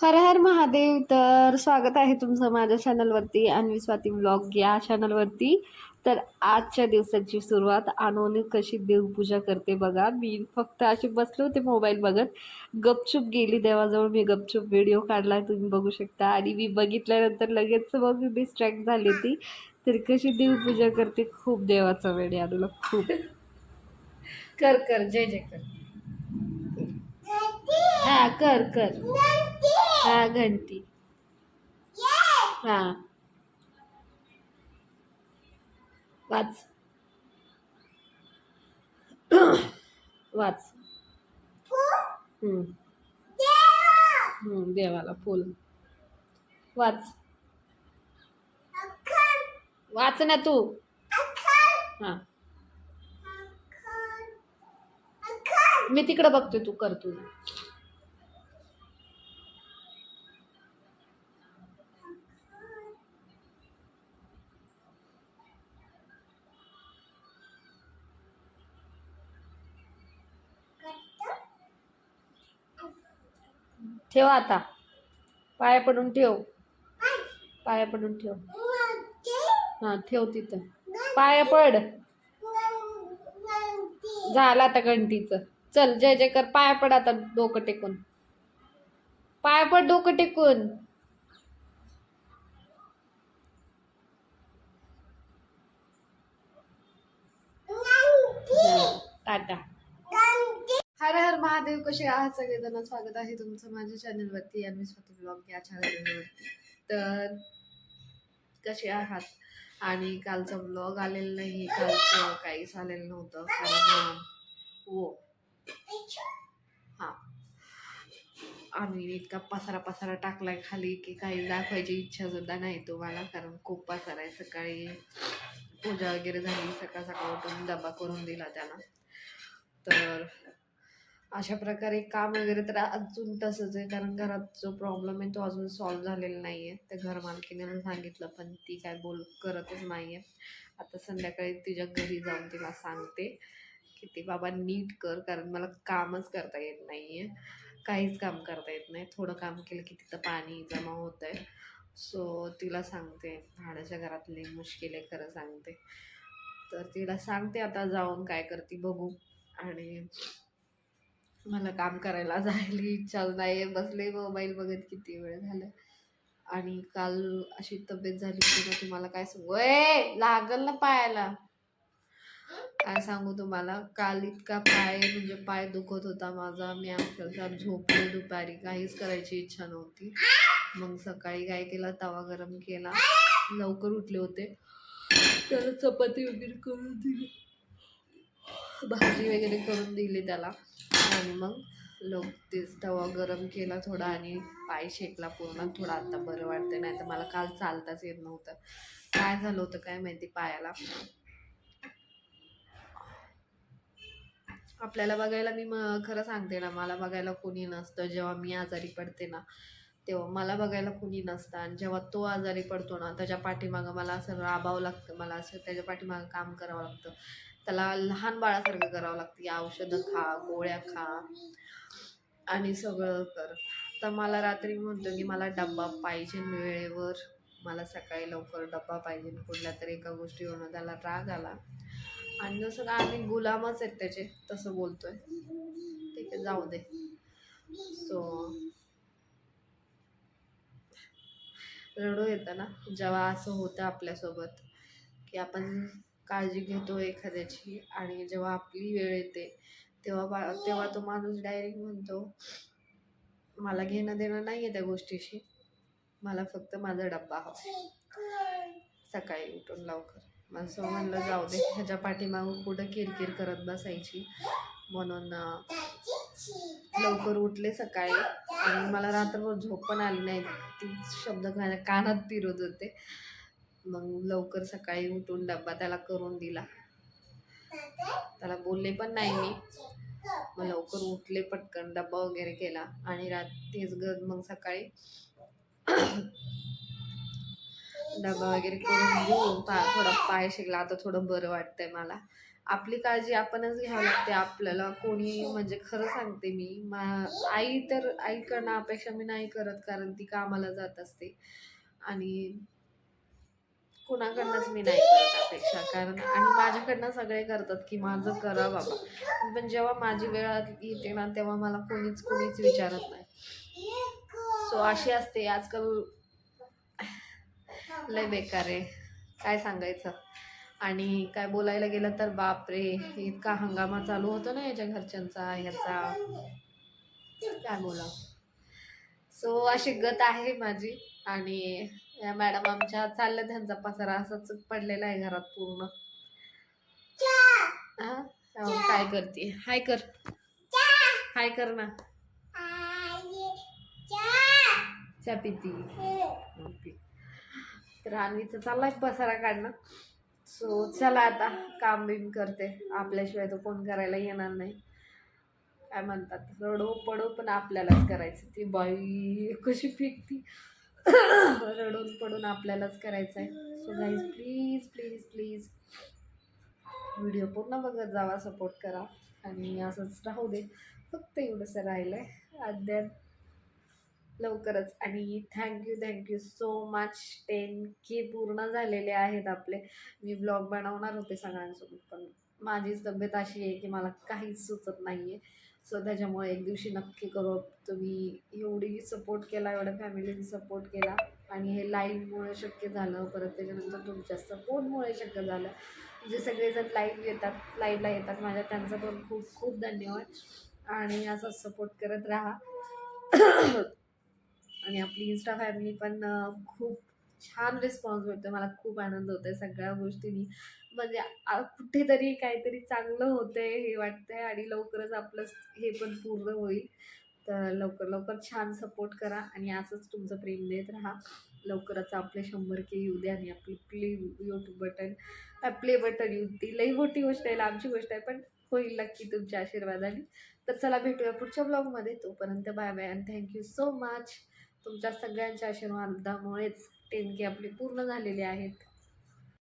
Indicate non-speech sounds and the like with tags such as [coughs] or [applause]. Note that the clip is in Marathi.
हर हर महादेव तर स्वागत आहे तुमचं माझ्या चॅनलवरती अन्वी स्वाती ब्लॉग या चॅनलवरती तर आजच्या दिवसाची सुरुवात आणून कशी देवपूजा करते बघा. मी फक्त अशी बसले होते मोबाईल बघत. गपचूप गेली देवाजवळ मी गपचूप व्हिडिओ काढला तुम्ही बघू शकता. आणि मी बघितल्यानंतर लगेच मग मी डिस्ट्रॅक्ट झाली ती तर कशी देवपूजा करते खूप देवाचा वेळ अनुला खूप. कर कर जय जय कर हा कर कर. हा घंटी. हा. वाच. वाच. हम्म. हम्म, देवाला फुल. वाच. वाच ना तू. हा. मी तिकडे बघते तू कर तू ठेव आता. पाया पडून ठेव. पाया पडून ठेव. हा ठेव तिथं. पाया पड. झालं आता घंटीचं. चल जय जय कर. पाया पड आता डोकं टेकून. पाया पड डोकं टेकून. टाटा. महादेव कसे आहात? सगळेजण स्वागत आहे तुमचं माझ्या चॅनलवरती आणि स्वतः ब्लॉग या चॅनलवरती तर कसे आहात? आणि कालचा ब्लॉग आलेला नाही कालचं काहीच आलेलं नव्हतं. कारण अं, हां. हा. इतका पसारा पसारा टाकलाय खाली की काही दाखवायची इच्छा सुद्धा नाही तुम्हाला कारण खूप पसारा आहे. सकाळी पूजा वगैरे झाली सकाळ सकाळ उठून डबा करून दिला त्याला. तर अशा प्रकारे काम वगैरे तर अजून तसंच आहे. कारण घरात जो प्रॉब्लेम आहे तो अजून सॉल्व झालेला नाही आहे तर घर मालकीने सांगितलं पण ती काय बोल करतच नाही आहे आता संध्याकाळी तिच्या घरी जाऊन तिला सांगते की ते बाबा नीट कर कारण मला कामच करता येत नाही आहे काहीच काम करता येत नाही. थोडं काम केलं की तिथं पाणी जमा होत आहे सो तिला सांगते भाड्याच्या घरातली मुश्किल आहे खरं सांगते. तर तिला सांगते आता जाऊन काय करते बघू. आणि मला काम करायला [laughs] जायला इच्छा नाही. बसले मोबाईल बघत किती वेळ झाला. आणि काल अशी तब्येत झाली की तुम्हाला काय सांगू? ए लागल ना पायाला. काय सांगू तुम्हाला? काल इतका पाय म्हणजे पाय दुखत होता माझा. मी अक्षरशः झोपले दुपारी. काहीच करायची इच्छा नव्हती. मग सकाळी काय केला? तवा गरम केला. लवकर उठले होते. त्याला चपाती वगैरे करून दिली. भाजी वगैरे करून दिली त्याला. आणि मग लोक तेच तवा गरम केला थोडा आणि पाय शेकला पूर्ण. थोडा आता बरं वाटतं नाही तर मला काल चालताच येत नव्हतं. काय झालं होतं काय माहिती पायाला? आपल्याला बघायला मी म- खरं सांगते ना मला बघायला कोणी नसतं. जेव्हा मी आजारी पडते ना तेव्हा मला बघायला कोणी नसतं. आणि जेव्हा तो आजारी पडतो ना त्याच्या पाठीमागं मला असं राबावं लागतं. मला असं त्याच्या पाठीमागं काम करावं लागतं. त्याला लहान बाळासारखं करावं लागतं. की औषधं खा गोळ्या खा. आणि सगळं कर. तर मला रात्री म्हणतो की मला डब्बा पाहिजे वेळेवर. मला सकाळी लवकर डब्बा पाहिजे. कुठल्या तरी एका गोष्टीवरून त्याला राग आला. आणि जसं का आम्ही गुलामच आहेत त्याचे तसं बोलतोय. ठीक आहे जाऊ दे. सो रडू येतं ना. जेव्हा असं होतं आपल्यासोबत की आपण काळजी घेतो एखाद्याची आणि जेव्हा आपली वेळ येते तेव्हा बा तेव्हा तो माणूस डायरेक्ट म्हणतो मला घेणं देणं नाही आहे त्या गोष्टीशी. मला फक्त माझा डब्बा हवा. सकाळी उठून लवकर. माझं म्हणलं जाऊ दे ह्याच्या पाठीमागून कुठं किरकिर करत बसायची? म्हणून लवकर उठले सकाळी आणि मला रात्रभर झोप पण आली नाही. ती शब्द माझ्या कानात फिरत होते. मग लवकर सकाळी उठून डब्बा त्याला करून दिला. त्याला बोलले पण नाही मी. मग लवकर उठले पटकन डब्बा वगैरे केला आणि रात तेच गज मग सकाळी डबा वगैरे करून घेऊन पा थोडा पाय शिकला आता थोडं बरं वाटतंय मला. आपली काळजी आपणच घ्यावी लागते. आपल्याला कोणी म्हणजे खरं सांगते मी मा आई तर आईकडनं अपेक्षा मी नाही करत कारण ती कामाला जात असते. आणि कुणाकडनंच मी नाही करत अपेक्षा. कारण आणि माझ्याकडनं सगळे करतात की माझं करा बाबा. पण जेव्हा माझी वेळ येते ना तेव्हा मला कोणीच कोणीच विचारत नाही. सो अशी असते. आजकाल लय बेकार आहे. काय सांगायचं? आणि काय बोलायला गेलं तर बापरे इतका हंगामा चालू होतो ना याच्या घरच्यांचा ह्याचा. काय बोला सो अशी गत आहे माझी. आणि या मॅडम आमच्या चालल्या त्यांचा पसारा असाच पडलेला आहे घरात पूर्ण. हा? काय करते? हाय कर. हाय कर ना. चा पिती. ओके. तर आणवीचं चाललाय पसारा काढणं. सो चला आता काम बिम करते. आपल्याशिवाय तो फोन करायला येणार नाही. काय म्हणतात रडो पडो पण आपल्यालाच करायचं. ती बाई कशी फेकती. रडून पडून आपल्यालाच करायचं आहे so guys please please please video पूर्ण बघत जावा सपोर्ट करा. आणि असंच राहू दे. फक्त एवढंसं राहिलं आहे अद्याप लवकरच. आणि thank you thank you so much ten K पूर्ण झालेले आहेत आपले. मी ब्लॉग बनवणार होते सगळ्यांसोबत पण माझीच तब्येत अशी आहे की मला काहीच सुचत नाही आहे सो त्याच्यामुळे एक दिवशी नक्की करू. तुम्ही एवढी सपोर्ट केला एवढ्या फॅमिलीने सपोर्ट केला. आणि हे लाईव्हमुळे शक्य झालं. परत त्याच्यानंतर तुमच्या सपोर्टमुळे शक्य झालं. जे सगळेजण लाईव्ह येतात लाईव्हला येतात. माझ्या त्यांचा पण खूप खूप धन्यवाद. आणि असंच सपोर्ट करत राहा. [coughs] आणि आपली इन्स्टा फॅमिली पण खूप छान रिस्पॉन्स भेटतो. मला खूप आनंद होतोय सगळ्या गोष्टींनी. म्हणजे कुठेतरी काहीतरी चांगलं होतंय हे वाटतंय आणि लवकरच आपलं हे पण पूर्ण होईल. तर लवकर लवकर छान सपोर्ट करा आणि असंच तुमचं प्रेम देत राहा. लवकरच आपले शंभर के येऊ दे आणि आपली play YouTube button play button येऊ दे. लई मोठी गोष्ट आहे लांबची गोष्ट आहे पण होईल नक्की तुमच्या आशीर्वादाने. तर चला भेटूया पुढच्या ब्लॉगमध्ये तोपर्यंत बाय बाय आणि थँक्यू सो मच तुमच्या सगळ्यांच्या आशीर्वादामुळेच. टेन के आपले पूर्ण झालेले आहेत.